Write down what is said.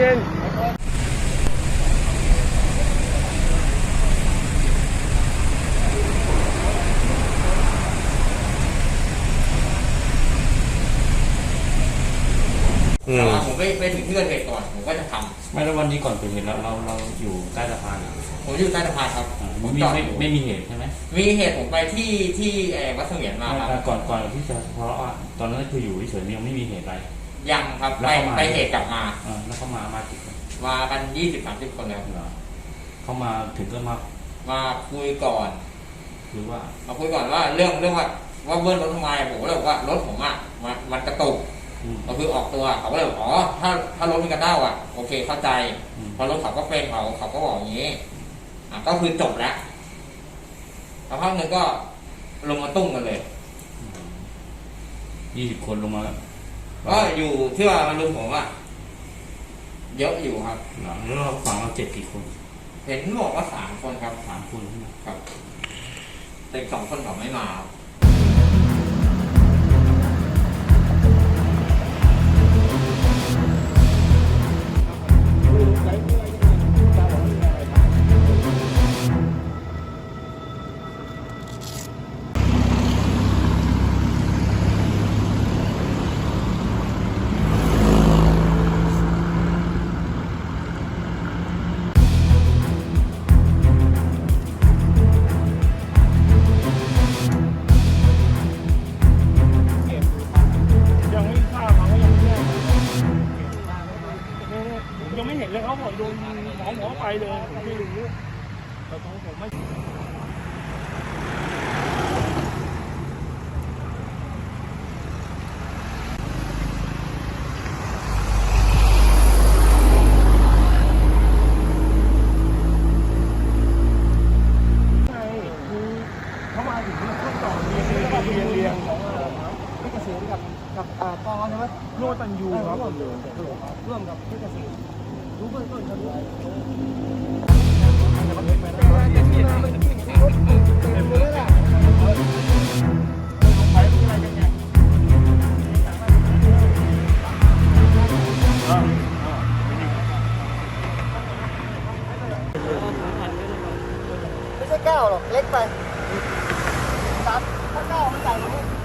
เย็นผมไปไปถึงเพื่อนเหตุก่อน ผมก็จะทำไม่แล้ววันนี้ก่อนเกิดเหตุเราเราเราอยู่ใต้สะพานเหรอผมอยู่ใต้สะพานครับอ่าไม่มีไม่ไม่มีเหตุใช่ไหมมีเหตุผมไปที่ที่วัดเสมียนมาครับ ก่อนก่อนที่จะทะเลาะอะตอนนั้นคืออยู่เฉยๆยังไม่มีเหตุอะไร ยังครับแล้ไปวเขามา ไปเหตุกลับมาอ่าแล้วเขามามากี่คนมากันยี่สิบสามสิบคนแล้วเหรอเขามาถึงก็มามาคุยก่อนหรือว่ามาคุยก่อนว่าเรื่องเรื่องว่าว่าเบิ้ลรถทำไมผมก็เลยบอกว่ารถผมอะมันมันกระตุกอืม ก็คือออกตัวเขาก็เลยบอกอ๋อถ้าถ้ารถมันกระเด้าอะโอเคเข้าใจอืม พอรถเขาก็เป็นเขาเขาก็บอกอย่างนี้อะก็คือจบแล้วสักพักหนึ่งก็ลงมาตุ้มกันเลย ยี่สิบคนลงมาแล้ว ก็อยู่ที่ว่ามันลุมผมอะเยอะอยู่ครับ เหรอแล้วเราฝั่งเราเจ็บกี่คนเห็นบอกว่าสามคนครับสามคนใช่ไหมครับ แต่อีกสองคนเขาไม่มาครับ ยังไม่เห็นเลยเขาบอกโดนหมอหมอไปเลยไม่รู้แต่ของผมไม่ใช่คือเขามาถึงขั้นตอนเรียงเรียงเรียงเรียงของอะไรนะพี่เกษมกับกับอ่าปอใช่ไหมร่วมตันยูครับร่วมกับพี่เกษมรู้เบื้องกันด้วยเต็มเลยล่ะไปอะไร เนี่ยอ่าอ่าไม่ใช่แก้วหรอก เล็กไปตัดถ้าแก้วมันใหญ่กว่านี้